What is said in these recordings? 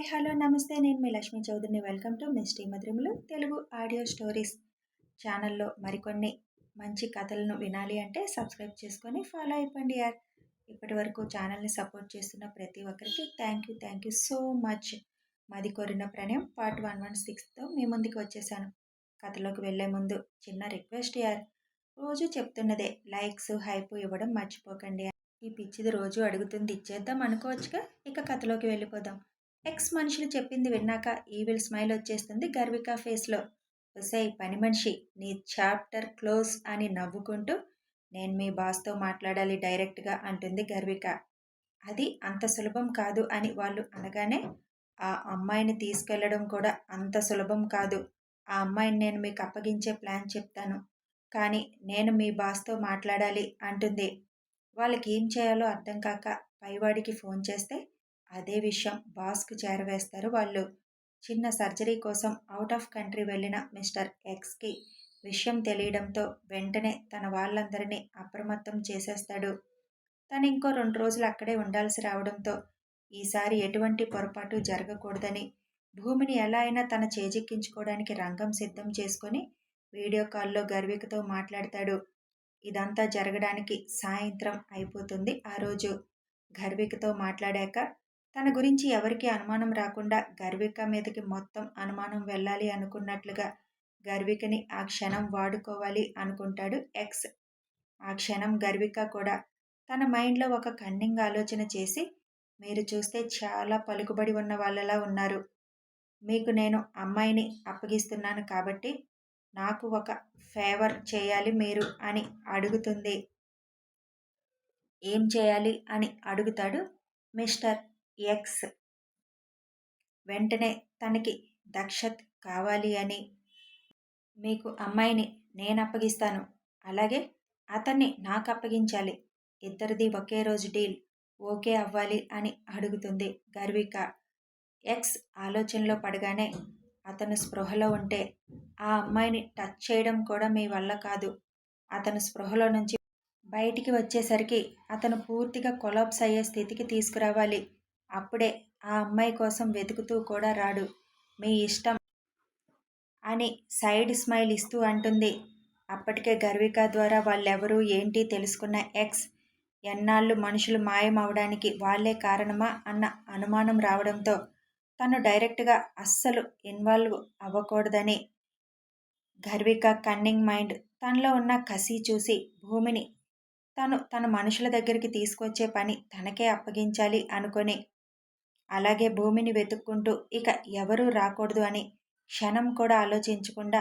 Hi hello నమస్తే. నేను మీ లక్ష్మీ చౌదరిని. వెల్కమ్ టు మీ మధురములు తెలుగు ఆడియో స్టోరీస్ ఛానల్లో మరికొన్ని మంచి కథలను వినాలి అంటే సబ్స్క్రైబ్ చేసుకొని ఫాలో అయిపోండి యార్. ఇప్పటి వరకు ఛానల్ని సపోర్ట్ చేస్తున్న ప్రతి ఒక్కరికి thank you thank you so much. మాది కోరిన ప్రణయం పార్ట్ వన్ వన్ సిక్స్తో మీ ముందుకు వచ్చేసాను. కథలోకి వెళ్ళే ముందు చిన్న రిక్వెస్ట్ యార్. రోజు చెప్తున్నదే లైక్స్ హైప్ ఇవ్వడం మర్చిపోకండి ఈ పిచ్చిది రోజు అడుగుతుంది ఇచ్చేద్దాం అనుకోవచ్చుగా? ఇక కథలోకి వెళ్ళిపోదాం. ఎక్స్ మనుషులు చెప్పింది విన్నాక ఈవిల్ స్మైల్ వచ్చేస్తుంది గర్విక ఫేస్లో ఒసై పని మనిషి నీ చాప్టర్ క్లోజ్ అని నవ్వుకుంటూ నేను మీ బాస్తో మాట్లాడాలి డైరెక్ట్గా అంటుంది గర్విక. అది అంత సులభం కాదు అని వాళ్ళు అనగానే ఆ అమ్మాయిని తీసుకెళ్ళడం కూడా అంత సులభం కాదు. ఆ అమ్మాయిని నేను మీకు అప్పగించే ప్లాన్ చెప్తాను. కానీ నేను మీ బాస్తో మాట్లాడాలి అంటుంది. వాళ్ళకి ఏం చేయాలో అర్థం కాక పైవాడికి ఫోన్ చేస్తే అదే విషయం బాస్కు చేరవేస్తారు వాళ్ళు. చిన్న సర్జరీ కోసం అవుట్ ఆఫ్ కంట్రీ వెళ్ళిన మిస్టర్ ఎక్స్కి విషయం తెలియడంతో వెంటనే తన వాళ్ళందరినీ అప్రమత్తం చేసేస్తాడు. తను ఇంకో రెండు రోజులు అక్కడే ఉండాల్సి రావడంతో ఈసారి ఎటువంటి పొరపాటు జరగకూడదని భూమిని ఎలా అయినా తన చేజిక్కించుకోవడానికి రంగం సిద్ధం చేసుకొని వీడియో కాల్లో గర్వికతో మాట్లాడతాడు. ఇదంతా జరగడానికి సాయంత్రం అయిపోతుంది ఆ రోజు. గర్వికతో మాట్లాడాక తన గురించి ఎవరికి అనుమానం రాకుండా గర్విక మీదకి మొత్తం అనుమానం వెళ్ళాలి అనుకున్నట్లుగా గర్వికని ఆ క్షణం వాడుకోవాలి అనుకుంటాడు ఎక్స్. ఆ క్షణం గర్విక కూడా తన మైండ్లో ఒక కన్నింగ్ ఆలోచన చేసి మీరు చూస్తే చాలా పలుకుబడి ఉన్న వాళ్ళలా ఉన్నారు. మీకు నేను అమ్మాయిని అప్పగిస్తున్నాను కాబట్టి నాకు ఒక ఫేవర్ చేయాలి మీరు అని అడుగుతుంది. ఏం చేయాలి అని అడుగుతాడు మిస్టర్ ఎక్స్ వెంటనే తనకి దక్షత్ కావాలి అని మీకు అమ్మాయిని నేను అప్పగిస్తాను అలాగే అతన్ని నాకు అప్పగించాలి ఇద్దరిది ఒకే రోజు డీల్ ఓకే అవ్వాలి అని అడుగుతుంది గర్విక. ఎక్స్ ఆలోచనలో పడగానే అతను స్పృహలో ఉంటే ఆ అమ్మాయిని టచ్ చేయడం కూడా మీ వల్ల కాదు. అతను స్పృహలో నుంచి బయటికి వచ్చేసరికి అతను పూర్తిగా కొలాప్స్ అయ్యే స్థితికి తీసుకురావాలి. అప్పుడే ఆ అమ్మాయి కోసం వెతుకుతూ కూడా రాడు. మీ ఇష్టం అని సైడ్ స్మైల్ ఇస్తూ అంటుంది. అప్పటికే గర్విక ద్వారా వాళ్ళెవరూ ఏంటి తెలుసుకున్న ఎక్స్ ఎన్నాళ్ళు మనుషులు మాయమవడానికి వాళ్ళే కారణమా అన్న అనుమానం రావడంతో తను డైరెక్ట్గా అస్సలు ఇన్వాల్వ్ అవ్వకూడదని గర్విక కన్నింగ్ మైండ్ తనలో ఉన్న కసి చూసి భూమిని తను తన మనుషుల దగ్గరికి తీసుకొచ్చే పని తనకే అప్పగించాలి అనుకొని అలాగే భూమిని వెతుక్కుంటూ ఇక ఎవరూ రాకూడదు అని క్షణం కూడా ఆలోచించకుండా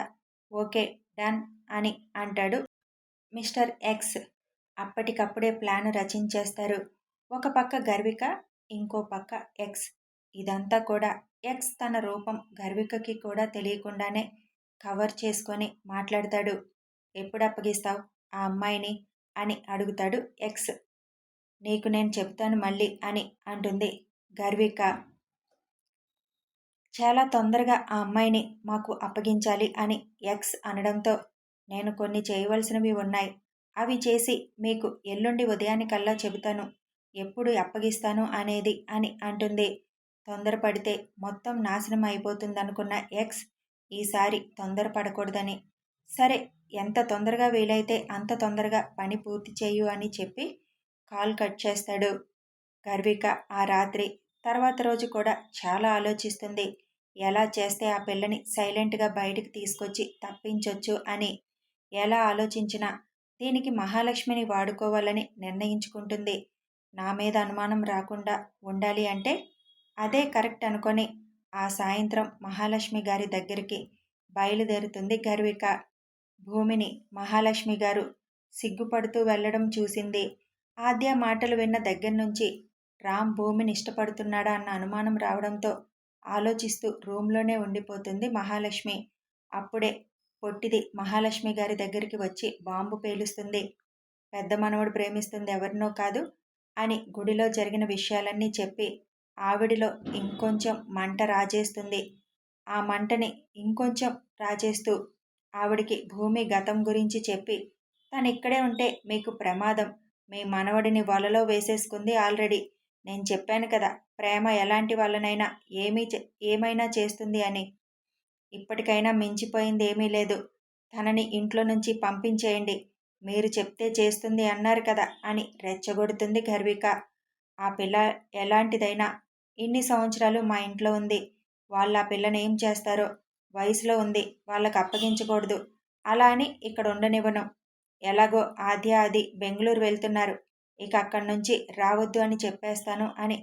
ఓకే డన్ అని అంటాడు మిస్టర్ ఎక్స్. అప్పటికప్పుడే ప్లాన్ రచించేస్తారు. ఒక పక్క గర్విక ఇంకో పక్క ఎక్స్. ఇదంతా కూడా ఎక్స్ తన రూపం గర్వికకి కూడా తెలియకుండానే కవర్ చేసుకొని మాట్లాడతాడు. ఎప్పుడు అప్పగిస్తావు ఆ అమ్మాయిని? అని అడుగుతాడు ఎక్స్. నీకు నేను చెప్తాను మళ్ళీ అని అంటుంది గర్విక. చాలా తొందరగా ఆ అమ్మాయిని మాకు అప్పగించాలి అని ఎక్స్ అనడంతో నేను కొన్ని చేయవలసినవి ఉన్నాయి. అవి చేసి మీకు ఎల్లుండి ఉదయానికల్లా చెబుతాను. ఎప్పుడు అప్పగిస్తాను అనేది అని అంటుంది. తొందరపడితే మొత్తం నాశనం అయిపోతుందనుకున్న ఎక్స్ ఈసారి తొందరపడకూడదని. సరే ఎంత తొందరగా వీలైతే అంత తొందరగా పని పూర్తి చేయు అని చెప్పి కాల్ కట్ చేస్తాడు. గర్విక ఆ రాత్రి. తర్వాత రోజు కూడా చాలా ఆలోచిస్తుంది. ఎలా చేస్తే ఆ పిల్లని సైలెంట్గా బయటికి తీసుకొచ్చి తప్పించొచ్చు అని. ఎలా ఆలోచించినా దీనికి మహాలక్ష్మిని వాడుకోవాలని నిర్ణయించుకుంటుంది. నా మీద అనుమానం రాకుండా ఉండాలి అంటే అదే కరెక్ట్ అనుకొని ఆ సాయంత్రం మహాలక్ష్మి గారి దగ్గరికి బయలుదేరుతుంది గర్విక. భూమిని మహాలక్ష్మి గారు సిగ్గుపడుతూ వెళ్ళడం చూసింది. ఆద్య మాటలు విన్న దగ్గర నుంచి రామ్ భూమిని ఇష్టపడుతున్నాడా అన్న అనుమానం రావడంతో ఆలోచిస్తూ రూమ్లోనే ఉండిపోతుంది మహాలక్ష్మి. అప్పుడే పొట్టిది మహాలక్ష్మి గారి దగ్గరికి వచ్చి బాంబు పేలుస్తుంది. పెద్ద మనవడు ప్రేమిస్తుంది ఎవరినో కాదు అని గుడిలో జరిగిన విషయాలన్నీ చెప్పి ఆవిడిలో ఇంకొంచెం మంట రాజేస్తుంది. ఆ మంటని ఇంకొంచెం రాజేస్తూ ఆవిడికి భూమి గతం గురించి చెప్పి తను ఇక్కడే ఉంటే మీకు ప్రమాదం. మీ మనవడిని వలలో వేసేసుకుంది ఆల్రెడీ. నేను చెప్పాను కదా ప్రేమ ఎలాంటి వాళ్ళనైనా ఏమీ ఏమైనా చేస్తుంది అని. ఇప్పటికైనా మించిపోయింది ఏమీ లేదు. తనని ఇంట్లో నుంచి పంపించేయండి. మీరు చెప్తే చేస్తుంది అన్నారు కదా అని రెచ్చగొడుతుంది గర్విక. ఆ పిల్ల ఎలాంటిదైనా ఇన్ని సంవత్సరాలు మా ఇంట్లో ఉంది. వాళ్ళ ఆ పిల్లని ఏం చేస్తారో వయసులో ఉంది వాళ్ళకు అప్పగించకూడదు. అలా అని ఇక్కడ ఉండనివ్వను. ఎలాగో ఆద్య అది బెంగళూరు వెళ్తున్నారు. ఇక అక్కడి నుంచి రావద్దు అని చెప్పేస్తాను అని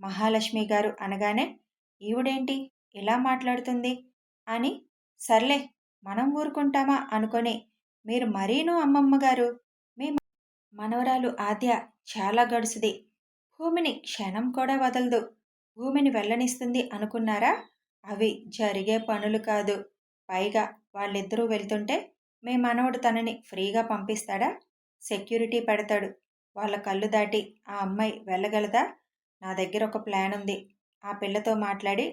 మహాలక్ష్మి గారు అనగానే ఈవిడేంటి? ఇలా మాట్లాడుతుంది? అని సర్లే మనం ఊరుకుంటామా? అనుకొని మీరు మరీనూ అమ్మమ్మ గారు? మీ మనవరాలు ఆద్య చాలా గడుసుది. భూమిని క్షణం కూడా వదలదు. భూమిని వెళ్ళనిస్తుంది అనుకున్నారా? అవి జరిగే పనులు కాదు. పైగా వాళ్ళిద్దరూ వెళ్తుంటే మీ మనవడు తనని ఫ్రీగా పంపిస్తాడా? సెక్యూరిటీ పెడతాడు. వాళ్ళ కళ్ళు దాటి ఆ అమ్మాయి వెళ్ళగలదా? నా దగ్గర ఒక ప్లాన్ ఉంది. ఆ పిల్లతో మాట్లాడి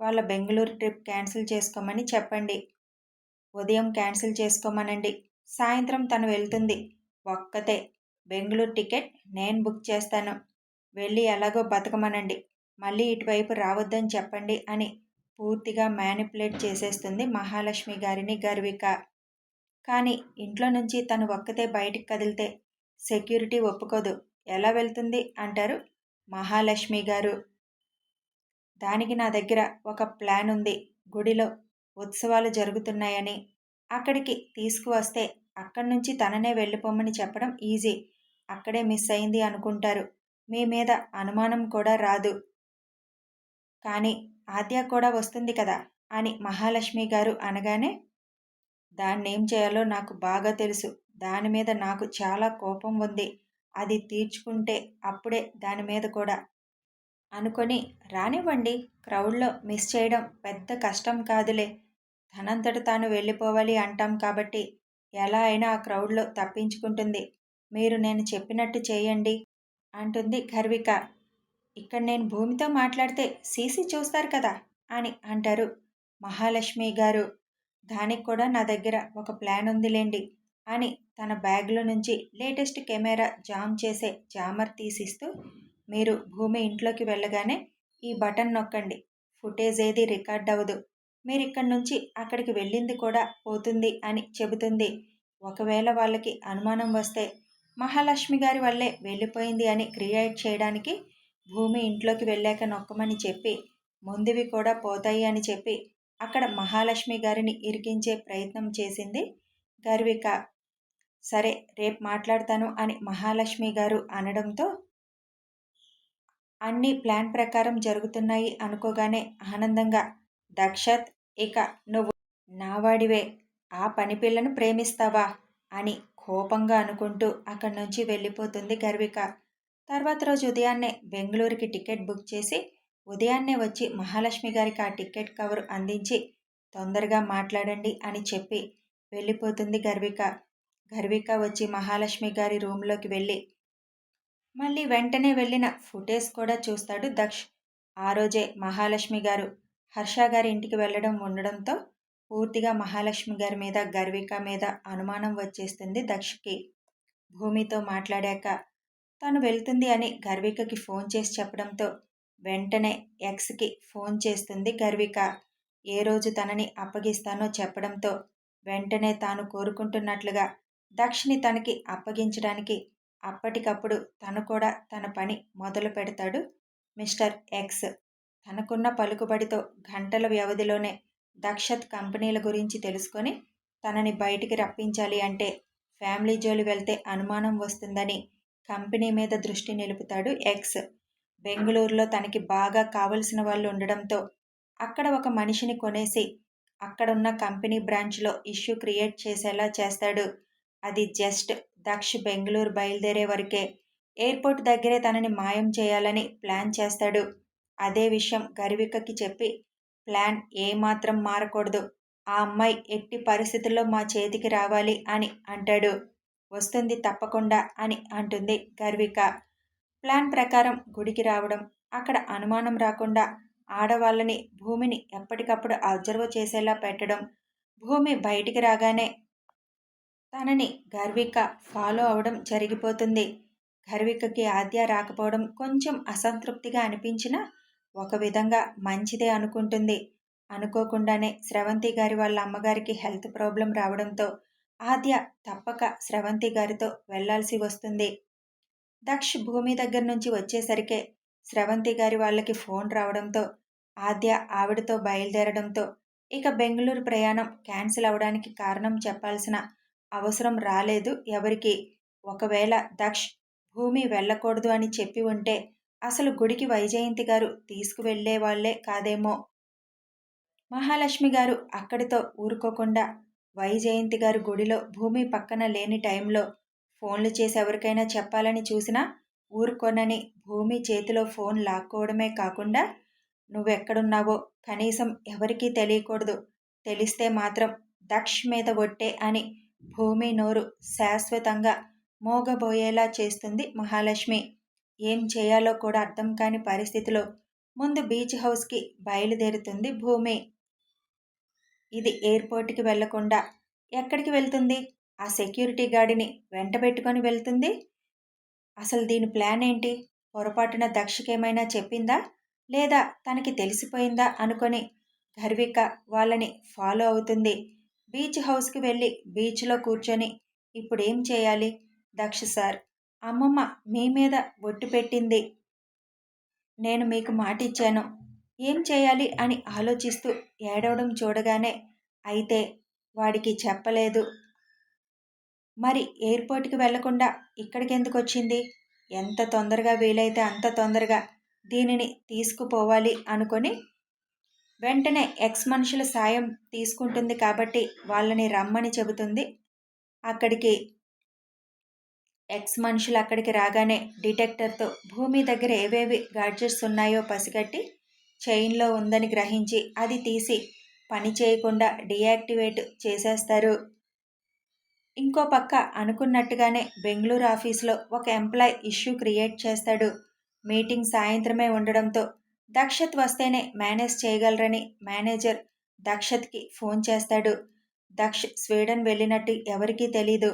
వాళ్ళ బెంగళూరు ట్రిప్ క్యాన్సిల్ చేసుకోమని చెప్పండి. ఉదయం క్యాన్సిల్ చేసుకోమనండి. సాయంత్రం తను వెళ్తుంది. ఒక్కతే. బెంగళూరు టికెట్ నేను బుక్ చేస్తాను. వెళ్ళి ఎలాగో బతకమనండి. మళ్ళీ ఇటువైపు రావద్దని చెప్పండి అని పూర్తిగా మ్యానిపులేట్ చేసేస్తుంది మహాలక్ష్మి గారిని గర్విక. కానీ ఇంట్లో నుంచి తను ఒక్కతే బయటికి కదిలితే సెక్యూరిటీ ఒప్పుకోదు. ఎలా వెళ్తుంది? అంటారు మహాలక్ష్మి గారు. దానికి నా దగ్గర ఒక ప్లాన్ ఉంది. గుడిలో ఉత్సవాలు జరుగుతున్నాయని. అక్కడికి తీసుకువస్తే అక్కడి నుంచి తననే వెళ్ళిపోమని చెప్పడం ఈజీ. అక్కడే మిస్ అయింది అనుకుంటారు. మీ మీద అనుమానం కూడా రాదు. కానీ ఆద్య కూడా వస్తుంది కదా అని మహాలక్ష్మి గారు అనగానే దాన్ని ఏం చేయాలో నాకు బాగా తెలుసు. దాని మీద నాకు చాలా కోపం ఉంది. అది తీర్చుకుంటే అప్పుడే దాని మీద కూడా. అనుకొని రానివ్వండి. క్రౌడ్లో మిస్ చేయడం పెద్ద కష్టం కాదులే. తనంతట తాను వెళ్ళిపోవాలి అంటాం కాబట్టి ఎలా అయినా ఆ క్రౌడ్లో తప్పించుకుంటుంది. మీరు నేను చెప్పినట్టు చేయండి అంటుంది గర్విక. ఇక్కడ నేను భూమితో మాట్లాడితే సీసీ చూస్తారు కదా అని అంటారు మహాలక్ష్మి గారు. దానికి కూడా నా దగ్గర ఒక ప్లాన్ ఉందిలేండి. అని తన బ్యాగ్లో నుంచి లేటెస్ట్ కెమెరా జామ్ చేసే జామర్ తీసిస్తూ మీరు భూమి ఇంట్లోకి వెళ్ళగానే ఈ బటన్ నొక్కండి. ఫుటేజ్ ఏది రికార్డ్ అవ్వదు. మీరు ఇక్కడి నుంచి అక్కడికి వెళ్ళింది కూడా పోతుంది అని చెబుతుంది. ఒకవేళ వాళ్ళకి అనుమానం వస్తే మహాలక్ష్మి గారి వల్లే వెళ్ళిపోయింది అని క్రియేట్ చేయడానికి భూమి ఇంట్లోకి వెళ్ళాక నొక్కమని చెప్పి ముందువి కూడా పోతాయి అని చెప్పి అక్కడ మహాలక్ష్మి గారిని ఇరికించే ప్రయత్నం చేసింది గర్విక. సరే రేపు మాట్లాడతాను అని మహాలక్ష్మి గారు అనడంతో అన్ని ప్లాన్ ప్రకారం జరుగుతున్నాయి అనుకోగానే ఆనందంగా దక్షత్ ఇక నువ్వు నావాడివే ఆ పని పిల్లను ప్రేమిస్తావా? అని కోపంగా అనుకుంటూ అక్కడి నుంచి వెళ్ళిపోతుంది గర్విక. తర్వాత రోజు ఉదయాన్నే బెంగళూరుకి టికెట్ బుక్ చేసి ఉదయాన్నే వచ్చి మహాలక్ష్మి గారికి ఆ టికెట్ కవర్ అందించి తొందరగా మాట్లాడండి అని చెప్పి వెళ్ళిపోతుంది గర్విక. గర్విక వచ్చి మహాలక్ష్మి గారి రూమ్లోకి వెళ్ళి మళ్ళీ వెంటనే వెళ్ళిన ఫుటేజ్ కూడా చూస్తాడు దక్ష్. ఆ రోజే మహాలక్ష్మి గారు హర్ష గారి ఇంటికి వెళ్ళడం ఉండడంతో పూర్తిగా మహాలక్ష్మి గారి మీద గర్విక మీద అనుమానం వచ్చేస్తుంది దక్షకి. భూమితో మాట్లాడాక తను వెళ్తుంది అని గర్వికకి ఫోన్ చేసి చెప్పడంతో వెంటనే ఎక్స్కి ఫోన్ చేస్తుంది గర్విక. ఏ రోజు తనని అప్పగిస్తానో చెప్పడంతో వెంటనే తాను కోరుకుంటున్నట్లుగా దక్షిణి తనకి అప్పగించడానికి అప్పటికప్పుడు తను కూడా తన పని మొదలు పెడతాడు మిస్టర్ ఎక్స్. తనకున్న పలుకుబడితో గంటల వ్యవధిలోనే దక్షత్ కంపెనీల గురించి తెలుసుకొని తనని బయటికి రప్పించాలి అంటే ఫ్యామిలీ జోలి వెళ్తే అనుమానం వస్తుందని కంపెనీ మీద దృష్టి నిలుపుతాడు ఎక్స్. బెంగళూరులో తనకి బాగా కావలసిన వాళ్ళు ఉండడంతో అక్కడ ఒక మనిషిని కొనేసి అక్కడున్న కంపెనీ బ్రాంచ్లో ఇష్యూ క్రియేట్ చేసేలా చేస్తాడు అది జస్ట్ దక్ష్ బెంగళూరు బయలుదేరే వరకే. ఎయిర్పోర్ట్ దగ్గరే తనని మాయం చేయాలని ప్లాన్ చేస్తాడు. అదే విషయం గర్వికకి చెప్పి ప్లాన్ ఏమాత్రం మారకూడదు. ఆ అమ్మాయి ఎట్టి పరిస్థితుల్లో మా చేతికి రావాలి అని అంటాడు. వస్తుంది తప్పకుండా అని అంటుంది గర్విక. ప్లాన్ ప్రకారం గుడికి రావడం అక్కడ అనుమానం రాకుండా ఆడవాళ్ళని భూమిని ఎప్పటికప్పుడు అబ్జర్వ్ చేసేలా పెట్టడం భూమి బయటికి రాగానే తనని గర్విక ఫాలో అవడం జరిగిపోతుంది. గర్వికకి ఆద్య రాకపోవడం కొంచెం అసంతృప్తిగా అనిపించినా ఒక విధంగా మంచిదే అనుకుంటుంది. అనుకోకుండానే స్రవంతి గారి వాళ్ళ అమ్మగారికి హెల్త్ ప్రాబ్లం రావడంతో ఆద్య తప్పక స్రవంతి గారితో వెళ్ళాల్సి వస్తుంది. దక్ష్ భూమి దగ్గర నుంచి వచ్చేసరికే స్రవంతి గారి వాళ్ళకి ఫోన్ రావడంతో ఆద్య ఆవిడతో బయలుదేరడంతో ఇక బెంగళూరు ప్రయాణం క్యాన్సిల్ అవడానికి కారణం చెప్పాల్సిన అవసరం రాలేదు ఎవరికి. ఒకవేళ దక్ష్ భూమి వెళ్ళకూడదు అని చెప్పి ఉంటే అసలు గుడికి వైజయంతి గారు తీసుకువెళ్ళే వాళ్ళే కాదేమో. మహాలక్ష్మి గారు అక్కడితో ఊరుకోకుండా వైజయంతి గారు గుడిలో భూమి పక్కన లేని టైంలో ఫోన్లు చేసి ఎవరికైనా చెప్పాలని చూసినా ఊరుకోనని భూమి చేతిలో ఫోన్ లాక్కోవడమే కాకుండా నువ్వెక్కడున్నావో కనీసం ఎవరికీ తెలియకూడదు. తెలిస్తే మాత్రం దక్ష్ మీద ఒట్టే అని భూమి నోరు శాశ్వతంగా మోగబోయేలా చేస్తుంది మహాలక్ష్మి. ఏం చేయాలో కూడా అర్థం కాని పరిస్థితిలో ముందు బీచ్ హౌస్కి బయలుదేరుతుంది భూమి. ఇది ఎయిర్పోర్ట్కి వెళ్ళకుండా ఎక్కడికి వెళ్తుంది? ఆ సెక్యూరిటీ గార్డుని వెంట పెట్టుకొని వెళ్తుంది? అసలు దీని ప్లాన్ ఏంటి? పొరపాటున దక్షకేమైనా చెప్పిందా? లేదా తనకి తెలిసిపోయిందా అనుకొని గర్విక వాళ్ళని ఫాలో అవుతుంది. బీచ్ హౌస్కి వెళ్ళి బీచ్లో కూర్చొని ఇప్పుడేం చేయాలి? దక్ష సార్ అమ్మమ్మ మీ మీద ఒట్టు పెట్టింది. నేను మీకు మాట ఇచ్చాను ఏం చేయాలి అని ఆలోచిస్తూ ఏడవడం చూడగానే అయితే వాడికి చెప్పలేదు. మరి ఎయిర్పోర్ట్కి వెళ్ళకుండా ఇక్కడికి ఎందుకు వచ్చింది ఎంత తొందరగా వీలైతే అంత తొందరగా దీనిని తీసుకుపోవాలి అనుకొని వెంటనే ఎక్స్ మనుషుల సాయం తీసుకుంటుంది కాబట్టి వాళ్ళని రమ్మని చెబుతుంది. అక్కడికి ఎక్స్ మనుషులు అక్కడికి రాగానే డిటెక్టర్తో భూమి దగ్గర ఏవేవి గాడ్జెట్స్ ఉన్నాయో పసిగట్టి చైన్లో ఉందని గ్రహించి అది తీసి పని చేయకుండా డియాక్టివేట్ చేసేస్తారు. ఇంకో పక్క అనుకున్నట్టుగానే బెంగళూరు ఆఫీస్లో ఒక ఎంప్లాయ్ ఇష్యూ క్రియేట్ చేస్తాడు. మీటింగ్ సాయంత్రమే ఉండడంతో దక్షత్ వస్తేనే మేనేజ్ చేయగలరని మేనేజర్ దక్షత్కి ఫోన్ చేస్తాడు. దక్ష్ స్వీడన్ వెళ్ళినట్టు ఎవరికీ తెలీదు.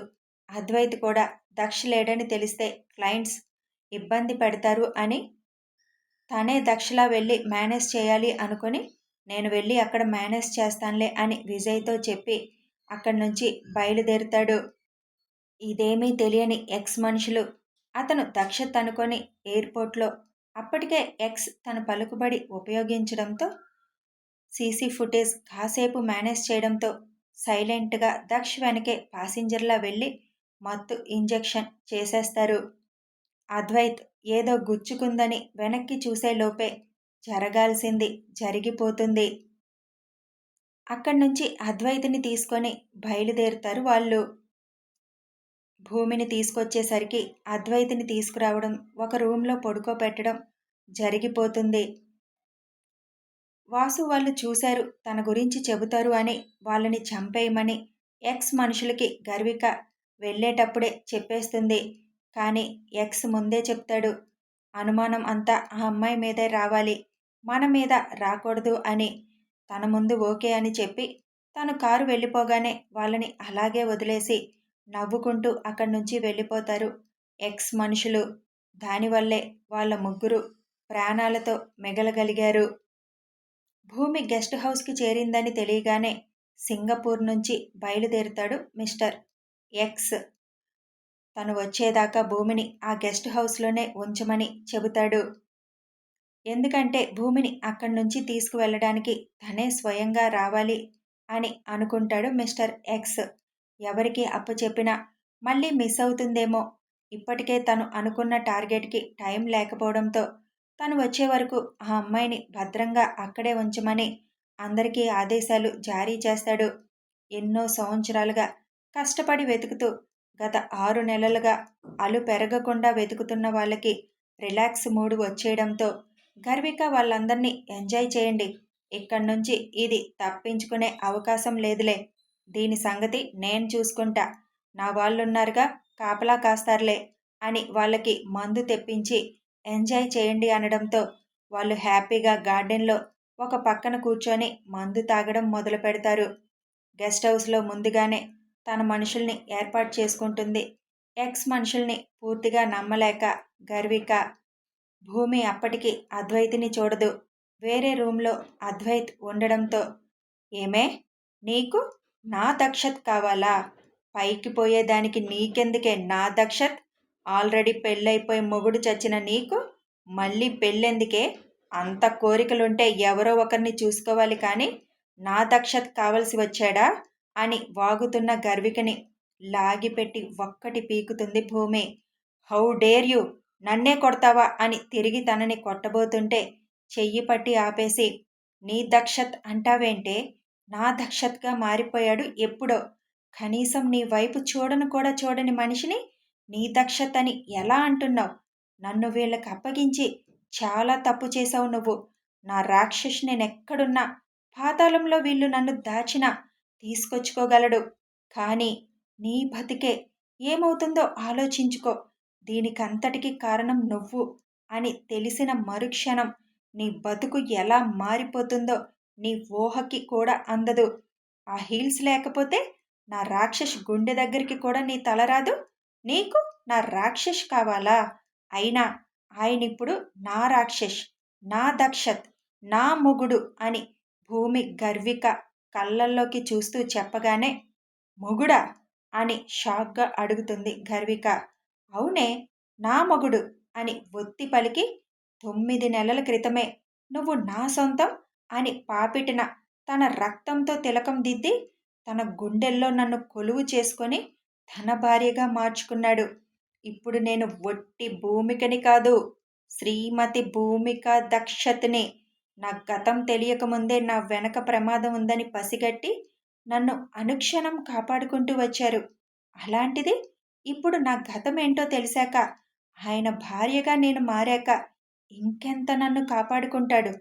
అద్వైత్ కూడా దక్ష లేడని తెలిస్తే క్లయింట్స్ ఇబ్బంది పెడతారు అని తనే దక్షలా వెళ్ళి మేనేజ్ చేయాలి అనుకుని నేను వెళ్ళి అక్కడ మేనేజ్ చేస్తానులే అని విజయ్తో చెప్పి అక్కడి నుంచి బయలుదేరుతాడు. ఇదేమీ తెలియని ఎక్స్ మనుషులు. అతను దక్షత్ అనుకొని ఎయిర్పోర్ట్లో అప్పటికే ఎక్స్ తన పలుకుబడి ఉపయోగించడంతో సీసీ ఫుటేజ్ కాసేపు మేనేజ్ చేయడంతో సైలెంట్గా దక్ష్ వెనకే పాసింజర్లా వెళ్ళి మత్తు ఇంజెక్షన్ చేసేస్తారు. అద్వైత్ ఏదో గుచ్చుకుందని వెనక్కి చూసేలోపే జరగాల్సింది జరిగిపోతుంది. అక్కడి నుంచి అద్వైతిని తీసుకొని బయలుదేరుతారు వాళ్ళు. భూమిని తీసుకొచ్చేసరికి అద్వైతిని తీసుకురావడం ఒక రూమ్లో పడుకోబెట్టడం జరిగిపోతుంది. వాసు వాళ్ళు చూశారు తన గురించి చెబుతారు అని వాళ్ళని చంపేయమని ఎక్స్ మనుషులకి గర్విక వెళ్ళేటప్పుడే చెప్పేస్తుంది. కానీ ఎక్స్ ముందే చెప్తాడు అనుమానం అంతా ఆ అమ్మాయి మీదే రావాలి మన మీద రాకూడదు అని. తన ముందు ఓకే అని చెప్పి తను కారు వెళ్ళిపోగానే వాళ్ళని అలాగే వదిలేసి నవ్వుకుంటూ అక్కడి నుంచి వెళ్ళిపోతారు. ఎక్స్ మనుషులు దానివల్లే వాళ్ళ ముగ్గురు ప్రాణాలతో మిగలగలిగారు. భూమి గెస్ట్ హౌస్కి చేరిందని తెలియగానే సింగపూర్ నుంచి బయలుదేరుతాడు మిస్టర్ ఎక్స్. తను వచ్చేదాకా భూమిని ఆ గెస్ట్ హౌస్లోనే ఉంచమని చెబుతాడు. ఎందుకంటే భూమిని అక్కడి నుంచి తీసుకువెళ్ళడానికి తనే స్వయంగా రావాలి అని అనుకుంటాడు మిస్టర్ ఎక్స్. ఎవరికి అప్పచెప్పినా మళ్ళీ మిస్ అవుతుందేమో. ఇప్పటికే తను అనుకున్న టార్గెట్కి టైం లేకపోవడంతో తను వచ్చే వరకు ఆ అమ్మాయిని భద్రంగా అక్కడే ఉంచమని అందరికీ ఆదేశాలు జారీ చేస్తాడు. ఎన్నో సంవత్సరాలుగా కష్టపడి వెతుకుతూ గత ఆరు నెలలుగా అలు పెరగకుండా వెతుకుతున్న వాళ్ళకి రిలాక్స్ మూడు వచ్చేయడంతో గర్విక వాళ్ళందరినీ ఎంజాయ్ చేయండి. ఇక్కడి నుంచి ఇది తప్పించుకునే అవకాశం లేదులే. దీని సంగతి నేను చూసుకుంటా. నా వాళ్ళున్నారుగా కాపలా కాస్తారులే అని వాళ్ళకి మందు తెప్పించి ఎంజాయ్ చేయండి అనడంతో వాళ్ళు హ్యాపీగా గార్డెన్లో ఒక పక్కన కూర్చొని మందు తాగడం మొదలు పెడతారు. గెస్ట్ హౌస్లో ముందుగానే తన మనుషుల్ని ఏర్పాటు చేసుకుంటుంది. ఎక్స్ మనుషుల్ని పూర్తిగా నమ్మలేక గర్విక. భూమి అప్పటికి అద్వైతిని చూడదు. వేరే రూమ్లో అద్వైత్ ఉండడంతో ఏమే? నీకు? నా దక్షత్ కావాలా? పైకి పోయేదానికి నీకెందుకే నా దక్షత్? ఆల్రెడీ పెళ్ళైపోయి మొగుడు చచ్చిన నీకు? మళ్ళీ పెళ్ళెందుకే? అంత కోరికలుంటే ఎవరో ఒకరిని చూసుకోవాలి కానీ నా దక్షత్ కావలసి వచ్చాడా? అని వాగుతున్న గర్వికని లాగిపెట్టి ఒక్కటి పీకుతుంది భూమి. How dare you? నన్నే కొడతావా? అని తిరిగి తనని కొట్టబోతుంటే చెయ్యి పట్టి ఆపేసి నీ దక్షత్ అంటావేంటే? నా దక్షత్గా మారిపోయాడు ఎప్పుడో. కనీసం నీ వైపు చూడను కూడా చూడని మనిషిని నీ దక్షత అని ఎలా అంటున్నావు? నన్ను వీళ్ళకి అప్పగించి చాలా తప్పు చేశావు నువ్వు. నా రాక్షస్ నేనెక్కడున్నా? పాతాళంలో వీళ్ళు నన్ను దాచినా తీసుకొచ్చుకోగలడు. కానీ నీ బతికే ఏమవుతుందో ఆలోచించుకో. దీనికంతటికి కారణం నువ్వు అని తెలిసిన మరుక్షణం నీ బతుకు ఎలా మారిపోతుందో నీ ఊహకి కూడా అందదు. ఆ హీల్స్ లేకపోతే నా రాక్షస్ గుండె దగ్గరికి కూడా నీ తల రాదు. నీకు నా రాక్షస్ కావాలా? అయినా ఆయన ఇప్పుడు నా రాక్షస్ నా దక్షత్ నా మొగుడు అని భూమి గర్విక కళ్ళల్లోకి చూస్తూ చెప్పగానే మొగుడా? అని షాక్గా అడుగుతుంది గర్విక. అవునే నా మొగుడు అని ఒత్తి పలికి తొమ్మిది నెలల క్రితమే నువ్వు నా సొంతం అని పాపిటిన తన రక్తంతో తిలకం దిద్ది తన గుండెల్లో నన్ను కొలువు చేసుకొని తన భార్యగా మార్చుకున్నాడు. ఇప్పుడు నేను ఒట్టి భూమికని కాదు శ్రీమతి భూమిక దక్షతని. నా గతం తెలియకముందే నా వెనక ప్రమాదం ఉందని పసిగట్టి నన్ను అనుక్షణం కాపాడుకుంటూ వచ్చారు. అలాంటిది ఇప్పుడు నా గతం ఏంటో తెలిసాక ఆయన భార్యగా నేను మారాక ఇంకెంత నన్ను కాపాడుకుంటాడు?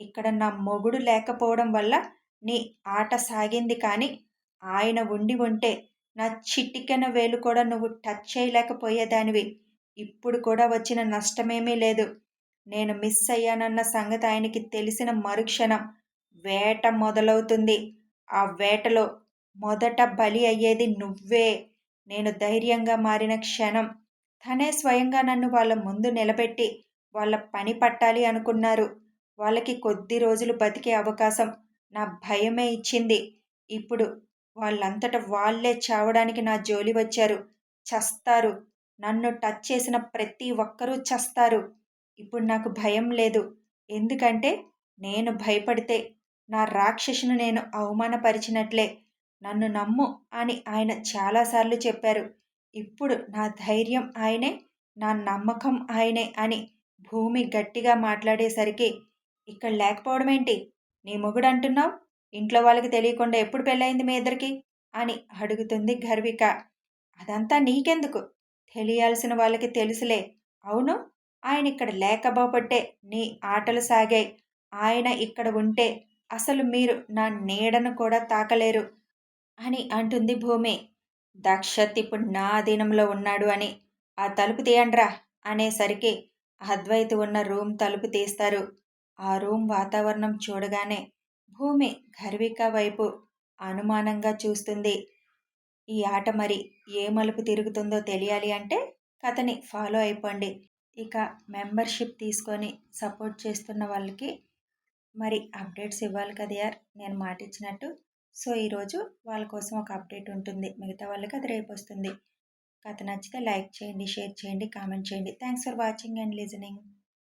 ఇక్కడ నా మొగుడు లేకపోవడం వల్ల నీ ఆట సాగింది కానీ ఆయన ఉండి ఉంటే నా చిట్టికెన వేలు కూడా నువ్వు టచ్ చేయలేకపోయేదానివి. ఇప్పుడు కూడా వచ్చిన నష్టమేమీ లేదు. నేను మిస్ అయ్యానన్న సంగతి ఆయనకి తెలిసిన మరుక్షణం వేట మొదలవుతుంది. ఆ వేటలో మొదట బలి అయ్యేది నువ్వే. నేను ధైర్యంగా మారిన క్షణం తనే స్వయంగా నన్ను వాళ్ళ ముందు నిలబెట్టి వాళ్ళ పని పట్టాలి అనుకున్నారు. వాళ్ళకి కొద్ది రోజులు బతికే అవకాశం నా భయమే ఇచ్చింది. ఇప్పుడు వాళ్ళంతట వాళ్ళే చావడానికి నా జోలి వచ్చారు. చస్తారు. నన్ను టచ్ చేసిన ప్రతి ఒక్కరూ చస్తారు. ఇప్పుడు నాకు భయం లేదు. ఎందుకంటే నేను భయపడితే నా రాక్షసును నేను అవమానపరిచినట్లే. నన్ను నమ్ము అని ఆయన చాలాసార్లు చెప్పారు. ఇప్పుడు నా ధైర్యం ఆయనే నా నమ్మకం ఆయనే అని భూమి గట్టిగా మాట్లాడేసరికి ఇక్కడ లేకపోవడం ఏంటి? నీ మొగుడు అంటున్నావు ఇంట్లో వాళ్ళకి తెలియకుండా ఎప్పుడు పెళ్ళయింది మీ ఇద్దరికి? అని అడుగుతుంది గర్విక. అదంతా నీకెందుకు? తెలియాల్సిన వాళ్ళకి తెలుసులే. అవును ఆయన ఇక్కడ లేకపోబట్టే నీ ఆటలు సాగాయి. ఆయన ఇక్కడ ఉంటే అసలు మీరు నా నీడను కూడా తాకలేరు అని అంటుంది భూమి. దక్షత్ ఇప్పుడు నా అధీనంలో ఉన్నాడు అని. ఆ తలుపు తీయండ్రా అనేసరికి అద్వైత్ ఉన్న రూమ్ తలుపు తీస్తారు. ఆ రూమ్ వాతావరణం చూడగానే భూమి గర్విక వైపు అనుమానంగా చూస్తుంది. ఈ ఆట మరి ఏ మలుపు తిరుగుతుందో తెలియాలి అంటే కథని ఫాలో అయిపోండి. ఇక మెంబర్షిప్ తీసుకొని సపోర్ట్ చేస్తున్న వాళ్ళకి మరి అప్డేట్స్ ఇవ్వాలి కదా యార్? నేను మాట ఇచ్చినట్టు సో ఈరోజు వాళ్ళ కోసం ఒక అప్డేట్ ఉంటుంది. మిగతా వాళ్ళకి అది రేపు వస్తుంది. కథ నచ్చితే లైక్ చేయండి షేర్ చేయండి కామెంట్ చేయండి. Thanks for watching and listening.